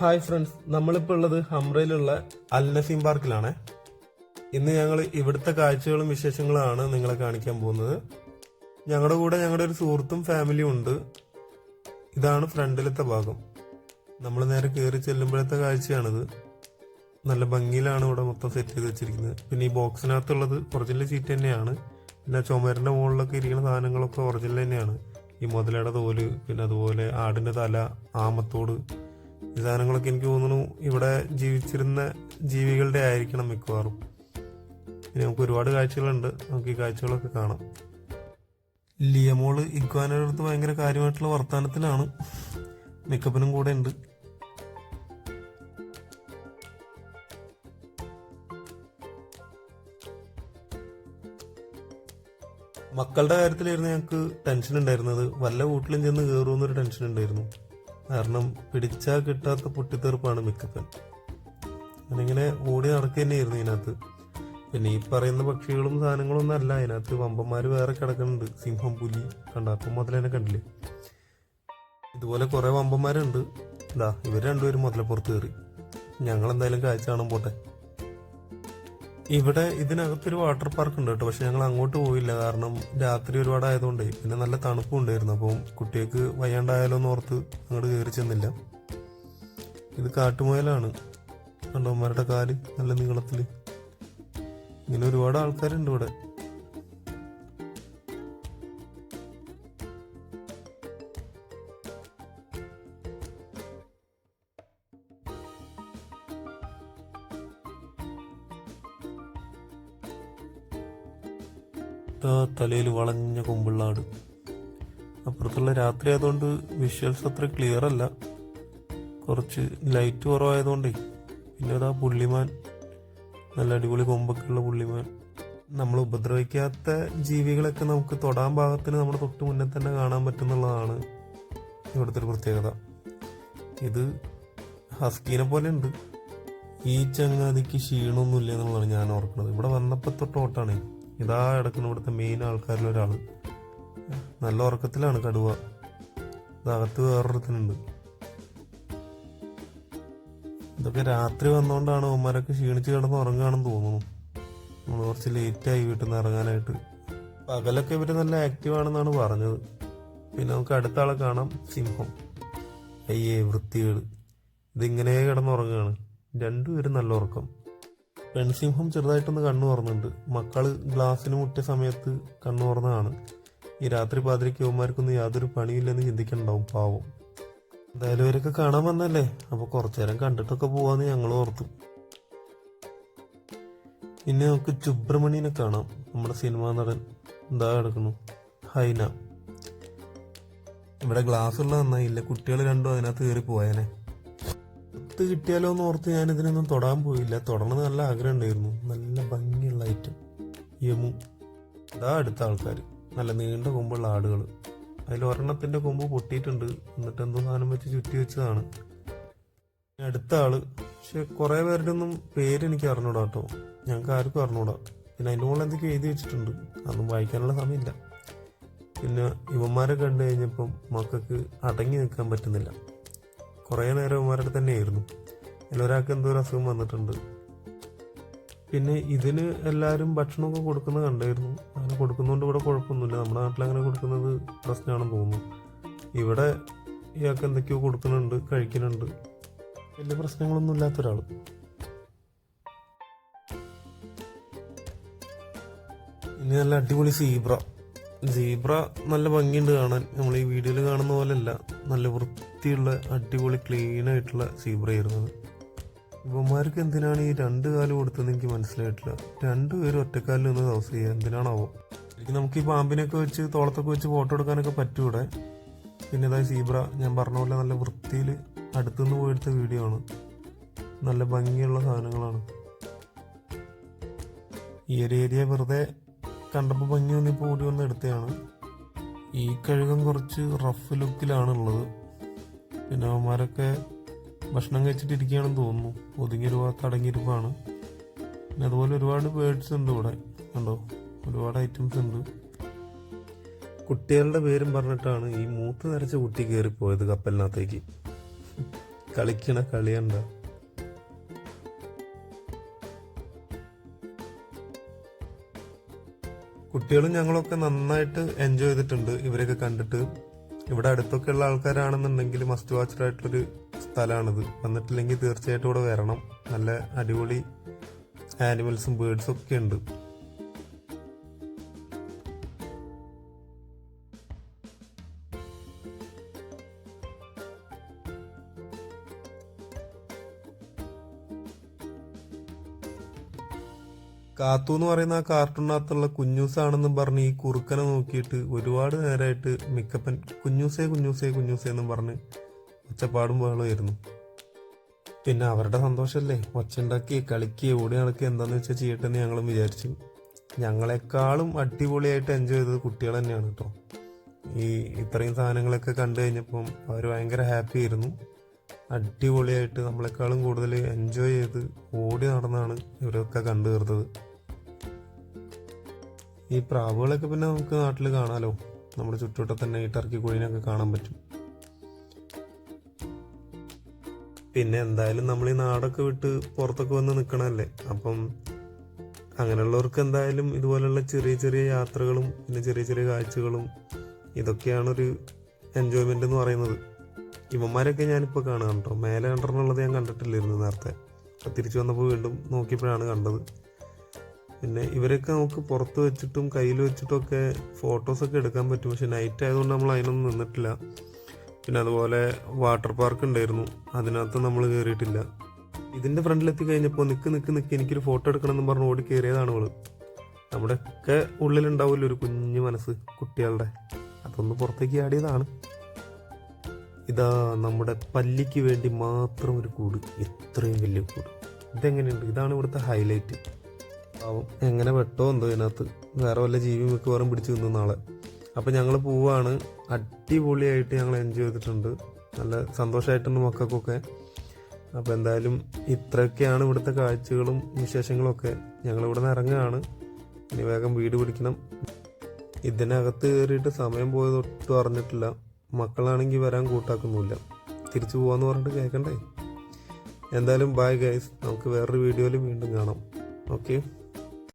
Hi friends നമ്മളിപ്പോൾ ഉള്ളത് ഹംറയിലുള്ള അൽ നസീം പാർക്കിലാണ്. ഇന്ന് ഞങ്ങൾ ഇവിടുത്തെ കാഴ്ചകളും വിശേഷങ്ങളുമാണ് നിങ്ങളെ കാണിക്കാൻ പോകുന്നത്. ഞങ്ങളുടെ കൂടെ ഞങ്ങളുടെ ഒരു സുഹൃത്തും ഫാമിലിയും ഉണ്ട്. ഇതാണ് ഫ്രണ്ടിലത്തെ ഭാഗം. നമ്മൾ നേരെ കയറി ചെല്ലുമ്പോഴത്തെ കാഴ്ചയാണിത്. നല്ല ഭംഗിയിലാണ് ഇവിടെ മൊത്തം സെറ്റ് ചെയ്ത് വെച്ചിരിക്കുന്നത്. പിന്നെ ഈ ബോക്സിനകത്തുള്ളത് ഒറിജിനൽ സീറ്റ് തന്നെയാണ്. പിന്നെ ചുമരിന്റെ മുകളിലൊക്കെ ഇരിക്കുന്ന സാധനങ്ങളൊക്കെ ഒറിജിനൽ തന്നെയാണ്. ഈ മുതലയുടെ തോൽ പിന്നെ അതുപോലെ ആടിന്റെ തല ആമത്തോട് ഈ സാധനങ്ങളൊക്കെ എനിക്ക് തോന്നുന്നു ഇവിടെ ജീവിച്ചിരുന്ന ജീവികളുടെ ആയിരിക്കണം മിക്കവാറും. ഇനി നമുക്ക് ഒരുപാട് കാഴ്ചകളുണ്ട്. നമുക്ക് ഈ കാഴ്ചകളൊക്കെ കാണാം. ലിയമോൾ ഇഗ്വാനയുടെ അടുത്ത് ഭയങ്കര കാര്യമായിട്ടുള്ള വർത്തമാനത്തിലാണ് മേക്കപ്പിനും കൂടെ ഉണ്ട്. മക്കളുടെ കാര്യത്തിലായിരുന്നു ഞങ്ങൾക്ക് ടെൻഷൻ ഉണ്ടായിരുന്നത്. വല്ല വീട്ടിലും ചെന്ന് കയറുമെന്നൊരു ടെൻഷൻ ഉണ്ടായിരുന്നു. കാരണം പിടിച്ചാൽ കിട്ടാത്ത പൊട്ടിത്തെറുപ്പാണ് മിക്കപ്പൻ. ഞാനിങ്ങനെ ഓടി നടക്കുക ഇതിനകത്ത്. പിന്നെ ഈ പറയുന്ന പക്ഷികളും സാധനങ്ങളും ഒന്നും അല്ല അതിനകത്ത് വമ്പന്മാർ വേറെ കിടക്കുന്നുണ്ട്. സിംഹം പുലി കണ്ട അപ്പം മുതൽ തന്നെ കണ്ടില്ലേ? ഇതുപോലെ കുറേ വമ്പന്മാരുണ്ട്. ഇതാ ഇവർ രണ്ടുപേരും മുതലപ്പുറത്ത് കയറി. ഞങ്ങൾ എന്തായാലും കാഴ്ച കാണാൻ പോട്ടെ. ഇവിടെ ഇതിനകത്തൊരു വാട്ടർ പാർക്ക് ഉണ്ട് കേട്ടോ. പക്ഷെ ഞങ്ങൾ അങ്ങോട്ട് പോയില്ല. കാരണം രാത്രി ഒരുപാട് ആയതുകൊണ്ടേ പിന്നെ നല്ല തണുപ്പും ഉണ്ടായിരുന്നു അപ്പം കുട്ടികൾക്ക് വയ്യാണ്ടായാലോ എന്ന് ഓർത്ത് അങ്ങോട്ട് കയറി ചെന്നില്ല. ഇത് കാട്ടുമുയലാണ്. കണ്ടോമാരുടെ കാൽ നല്ല നീളത്തിൽ. ഇങ്ങനെ ഒരുപാട് ആൾക്കാരുണ്ട് ഇവിടെ. തലയിൽ വളഞ്ഞ കൊമ്പുള്ള ആട് അപ്പുറത്തുള്ള രാത്രി ആയതുകൊണ്ട് വിഷ്വൽസ് അത്ര ക്ലിയർ അല്ല. കുറച്ച് ലൈറ്റ് കുറവായതുകൊണ്ടേ പിന്നെ അതാ പുള്ളിമാൻ നല്ല അടിപൊളി കൊമ്പൊക്കെ ഉള്ള പുള്ളിമാൻ. നമ്മൾ ഉപദ്രവിക്കാത്ത ജീവികളൊക്കെ നമുക്ക് തൊടാൻ ഭാഗത്തിന് നമ്മുടെ തൊട്ട് മുന്നേ തന്നെ കാണാൻ പറ്റുന്നുള്ളതാണ് ഇവിടുത്തെ ഒരു പ്രത്യേകത. ഇത് ഹസ്കീനെ പോലെ ഉണ്ട് ഈ ചങ്ങാതിക്ക് ക്ഷീണമൊന്നുമില്ല എന്നുള്ളതാണ് ഞാൻ ഓർക്കുന്നത്. ഇവിടെ വന്നപ്പോൾ തൊട്ട് ഓട്ടാണേ. ഇതാ കിടക്കുന്ന ഇവിടുത്തെ മെയിൻ ആൾക്കാരിൽ ഒരാൾ നല്ല ഉറക്കത്തിലാണ് കടുവ. ഇതകത്ത് വേറൊരുത്തനുണ്ട്. ഇതൊക്കെ രാത്രി വന്നോണ്ടാണ് ഉമ്മരൊക്കെ ക്ഷീണിച്ച് കിടന്ന് ഉറങ്ങുകയാണെന്ന് തോന്നുന്നു. നമ്മൾ കുറച്ച് ലേറ്റായി വീട്ടിൽ നിന്ന് ഇറങ്ങാനായിട്ട്. പകലൊക്കെ ഇവർ നല്ല ആക്റ്റീവ് ആണെന്നാണ് പറഞ്ഞത്. പിന്നെ നമുക്ക് അടുത്ത ആളെ കാണാം സിംഹം. അയ്യേ വൃത്തികൾ ഇതിങ്ങനെ കിടന്നുറങ്ങുകയാണ് രണ്ടുപേരും നല്ല ഉറക്കം. പെൺസിംഹം ചെറുതായിട്ടൊന്ന് കണ്ണു തുറന്നുണ്ട് മക്കൾ ഗ്ലാസ്സിന് മുട്ടിയ സമയത്ത് കണ്ണു തുറന്നതാണ്. ഈ രാത്രി പാതിരിക്ക് യുവമാർക്കൊന്നും യാതൊരു പണിയില്ലെന്ന് ചിന്തിക്കണ്ടാവും പാവം. എന്തായാലും ഇവരൊക്കെ കാണാൻ വന്നല്ലേ? അപ്പൊ കുറച്ചേരം കണ്ടിട്ടൊക്കെ പോവാന്ന് ഞങ്ങൾ ഓർത്തു. പിന്നെ നമുക്ക് സുബ്രഹ്മണ്യനെ കാണാം. നമ്മുടെ സിനിമാ നടൻ എന്താ കിടക്കുന്നു ഹൈന. ഇവിടെ ഗ്ലാസ് ഉള്ള നന്നായില്ല കുട്ടികൾ രണ്ടും അതിനകത്ത് കയറി പോയേനെ. ഒത്ത് കിട്ടിയാലോ എന്ന് ഓർത്ത് ഞാൻ ഇതിനൊന്നും തൊടാൻ പോയില്ല. തൊടണമെന്ന് നല്ല ആഗ്രഹം ഉണ്ടായിരുന്നു നല്ല ഭംഗിയുള്ള ഐറ്റം യമു. ഇതാ അടുത്ത ആൾക്കാർ നല്ല നീണ്ട കൊമ്പുള്ള ആടുകൾ അതിൽ ഒരെണ്ണത്തിന്റെ കൊമ്പ് പൊട്ടിയിട്ടുണ്ട്. എന്നിട്ട് എന്തോ സാധനം വെച്ച് ചുറ്റി വെച്ചതാണ്. അടുത്ത ആൾ. പക്ഷെ കുറേ പേരുടെ ഒന്നും പേരെനിക്ക് അറിഞ്ഞൂടാ കേട്ടോ. ഞങ്ങൾക്ക് ആർക്കും അറിഞ്ഞൂടാ. പിന്നെ അതിന്റെ മുകളിൽ എന്തൊക്കെയോ എഴുതി വെച്ചിട്ടുണ്ട്. അതൊന്നും വായിക്കാനുള്ള സമയമില്ല. പിന്നെ ഇവന്മാരെ കണ്ടു കഴിഞ്ഞപ്പം മക്കൾക്ക് അടങ്ങി നിൽക്കാൻ പറ്റുന്നില്ല. കുറേ നേരം ഇവന്മാരുടെ തന്നെയായിരുന്നു. അതിൽ ഒരാൾക്ക് എന്തോ ഒരു അസുഖം വന്നിട്ടുണ്ട്. പിന്നെ ഇതിന് എല്ലാവരും ഭക്ഷണമൊക്കെ കൊടുക്കുന്നത് കണ്ടായിരുന്നു. അങ്ങനെ കൊടുക്കുന്നതുകൊണ്ട് ഇവിടെ കുഴപ്പമൊന്നുമില്ല. നമ്മുടെ നാട്ടിൽ അങ്ങനെ കൊടുക്കുന്നത് പ്രശ്നമാണെന്ന് തോന്നുന്നു. ഇവിടെ ഇയാൾക്ക് എന്തൊക്കെയോ കൊടുക്കുന്നുണ്ട് കഴിക്കുന്നുണ്ട്. വലിയ പ്രശ്നങ്ങളൊന്നും ഇല്ലാത്ത ഒരാൾ ഇനി നല്ല അടിപൊളി സീബ്ര. സീബ്ര നല്ല ഭംഗിയുണ്ട് കാണാൻ. നമ്മൾ ഈ വീഡിയോയിൽ കാണുന്ന പോലെയല്ല. നല്ല വൃത്തിയുള്ള അടിപൊളി ക്ലീൻ ആയിട്ടുള്ള സീബ്രയായിരുന്നത് ഇവന്മാർക്ക് എന്തിനാണ് ഈ രണ്ട് കാൽ കൊടുത്തതെന്ന് എനിക്ക് മനസ്സിലായിട്ടില്ല. രണ്ടുപേരും ഒറ്റക്കാലിൽ നിന്ന് ഹൗസ് ചെയ്യുക എന്തിനാണാവോ? ശരിക്കും നമുക്ക് ഈ പാമ്പിനൊക്കെ വെച്ച് തോളത്തൊക്കെ വെച്ച് ഫോട്ടോ എടുക്കാനൊക്കെ പറ്റൂടെ? പിന്നെ ഇതായി സീബ്ര ഞാൻ പറഞ്ഞ പോലെ നല്ല വൃത്തിയിൽ അടുത്തുനിന്ന് പോയെടുത്ത വീഡിയോ ആണ്. നല്ല ഭംഗിയുള്ള സാധനങ്ങളാണ്. ഈ ഒരു ഏരിയ വെറുതെ കണ്ടപ്പോൾ ഭംഗി വന്നിപ്പോൾ ഓടി വന്ന് എടുത്തതാണ്. ഈ കഴുകം കുറച്ച് റഫ് ലുക്കിലാണുള്ളത് പിന്നെ അവന്മാരൊക്കെ ഭക്ഷണം കഴിച്ചിട്ട് ഇരിക്കുകയാണെന്ന് തോന്നുന്നു. ഒതുങ്ങിയൊരു ഭാഗത്ത് അടങ്ങിയിരിപ്പാണ് പിന്നെ അതുപോലെ ഒരുപാട് ബേർഡ്സ് ഉണ്ട് ഇവിടെ. കണ്ടോ? ഒരുപാട് ഐറ്റംസ് ഉണ്ട്. കുട്ടികളുടെ പേരും പറഞ്ഞിട്ടാണ് ഈ മൂത്ത് നരച്ച കുട്ടി കയറിപ്പോയത് കപ്പലിനകത്തേക്ക്. കളിക്കണ കളിയണ്ട കുട്ടികളും ഞങ്ങളൊക്കെ നന്നായിട്ട് എൻജോയ് ചെയ്തിട്ടുണ്ട്. ഇവരെയൊക്കെ കണ്ടിട്ട് ഇവിടെ അടുത്തൊക്കെ ഉള്ള ആൾക്കാരാണെന്നുണ്ടെങ്കിൽ മസ്റ്റ് വാച്ച്ഡ് ആയിട്ടുള്ളൊരു സ്ഥലമാണിത് വന്നിട്ടില്ലെങ്കിൽ തീർച്ചയായിട്ടും ഇവിടെ വരണം. നല്ല അടിപൊളി ആനിമൽസും ബേഡ്സും ഒക്കെ ഉണ്ട്. കാത്തു എന്ന് പറയുന്ന ആ കാർട്ടൂണിനകത്തുള്ള കുഞ്ഞൂസാണെന്ന് പറഞ്ഞ് ഈ കുറുക്കനെ നോക്കിയിട്ട് ഒരുപാട് നേരമായിട്ട് മിക്കപ്പൻ കുഞ്ഞൂസേ കുഞ്ഞൂസേ കുഞ്ഞൂസേ എന്നും പറഞ്ഞ് ഒച്ചപ്പാടും ബഹളമായിരുന്നു പിന്നെ അവരുടെ സന്തോഷമല്ലേ ഒച്ചുണ്ടാക്കി കളിക്കുക ഓടി നടക്കുക എന്താന്ന് വെച്ചാൽ ചെയ്യട്ടെ എന്ന് ഞങ്ങളും വിചാരിച്ചു. ഞങ്ങളെക്കാളും അടിപൊളിയായിട്ട് എൻജോയ് ചെയ്തത് കുട്ടികൾ തന്നെയാണ് കേട്ടോ. ഈ ഇത്രയും സാധനങ്ങളൊക്കെ കണ്ടു കഴിഞ്ഞപ്പം അവർ ഭയങ്കര ഹാപ്പി ആയിരുന്നു. അടിപൊളിയായിട്ട് നമ്മളെക്കാളും കൂടുതൽ എൻജോയ് ചെയ്ത് ഓടി നടന്നാണ് ഇവരൊക്കെ കണ്ടു തീർത്തത് ഈ പ്രാവുകളൊക്കെ പിന്നെ നമുക്ക് നാട്ടിൽ കാണാമല്ലോ നമ്മുടെ ചുറ്റുവട്ടത്ത് തന്നെ ഈ ടർക്കി കോഴിനൊക്കെ കാണാൻ പറ്റും. പിന്നെ എന്തായാലും നമ്മൾ ഈ നാടൊക്കെ വിട്ട് പുറത്തൊക്കെ വന്ന് നിൽക്കണമല്ലേ അപ്പം അങ്ങനെയുള്ളവർക്ക് എന്തായാലും ഇതുപോലെയുള്ള ചെറിയ ചെറിയ യാത്രകളും പിന്നെ ചെറിയ ചെറിയ കാഴ്ചകളും ഇതൊക്കെയാണ് ഒരു എൻജോയ്മെന്റ് എന്ന് പറയുന്നത്. ഇവന്മാരൊക്കെ ഞാനിപ്പോൾ കാണുക കേട്ടോ. മേലെ കണ്ടെന്നുള്ളത് ഞാൻ കണ്ടിട്ടില്ലായിരുന്നു നേരത്തെ. തിരിച്ചു വന്നപ്പോൾ വീണ്ടും നോക്കിയപ്പോഴാണ് കണ്ടത്. പിന്നെ ഇവരൊക്കെ നമുക്ക് പുറത്ത് വെച്ചിട്ടും കയ്യിൽ വെച്ചിട്ടൊക്കെ ഫോട്ടോസൊക്കെ എടുക്കാൻ പറ്റും. പക്ഷെ നൈറ്റ് ആയതുകൊണ്ട് നമ്മൾ അതിനൊന്നും നിന്നിട്ടില്ല. പിന്നെ അതുപോലെ വാട്ടർ പാർക്ക് ഉണ്ടായിരുന്നു. അതിനകത്ത് നമ്മൾ കയറിയിട്ടില്ല ഇതിന്റെ ഫ്രണ്ടിലെത്തി കഴിഞ്ഞപ്പോൾ നിൽക്ക് നിൽക്ക് നിക്ക് എനിക്കൊരു ഫോട്ടോ എടുക്കണമെന്ന് പറഞ്ഞ് ഓടി കയറിയതാണ് അവൾ നമ്മുടെ ഒക്കെ ഉള്ളിലുണ്ടാവില്ല ഒരു കുഞ്ഞു മനസ്സ് കുട്ടികളുടെ? അതൊന്ന് പുറത്തേക്ക് ആടിയതാണ് ഇതാ നമ്മുടെ പല്ലിക്ക് വേണ്ടി മാത്രം ഒരു കൂട്. ഇത്രയും വലിയ കൂട്. ഇതെങ്ങനെയുണ്ട്? ഇതാണ് ഇവിടുത്തെ ഹൈലൈറ്റ് പാവം. എങ്ങനെ വെട്ടോ എന്തോ ഇതിനകത്ത്. വേറെ വല്ല ജീവി മിക്കവാറും പിടിച്ചു നിന്നു നാളെ. അപ്പം ഞങ്ങൾ പോവാണ്. അടിപൊളിയായിട്ട് ഞങ്ങൾ എൻജോയ് ചെയ്തിട്ടുണ്ട്. നല്ല സന്തോഷമായിട്ടുണ്ട് മക്കൾക്കൊക്കെ. അപ്പോൾ എന്തായാലും ഇത്രയൊക്കെയാണ് ഇവിടുത്തെ കാഴ്ചകളും വിശേഷങ്ങളും ഒക്കെ ഞങ്ങൾ ഇവിടെ നിന്ന് ഇറങ്ങുകയാണ്. ഇനി വേഗം വീട് പിടിക്കണം. ഇതിനകത്ത് കയറിയിട്ട് സമയം പോയത് ഒട്ടും അറിഞ്ഞിട്ടില്ല. മക്കളാണെങ്കിൽ വരാൻ കൂട്ടാക്കുന്നില്ല തിരിച്ചു പോവാന്ന് പറഞ്ഞിട്ട് കേൾക്കണ്ടേ എന്തായാലും ബൈ ഗൈസ് നമുക്ക് വേറൊരു വീഡിയോയിൽ വീണ്ടും കാണാം. ഓക്കെ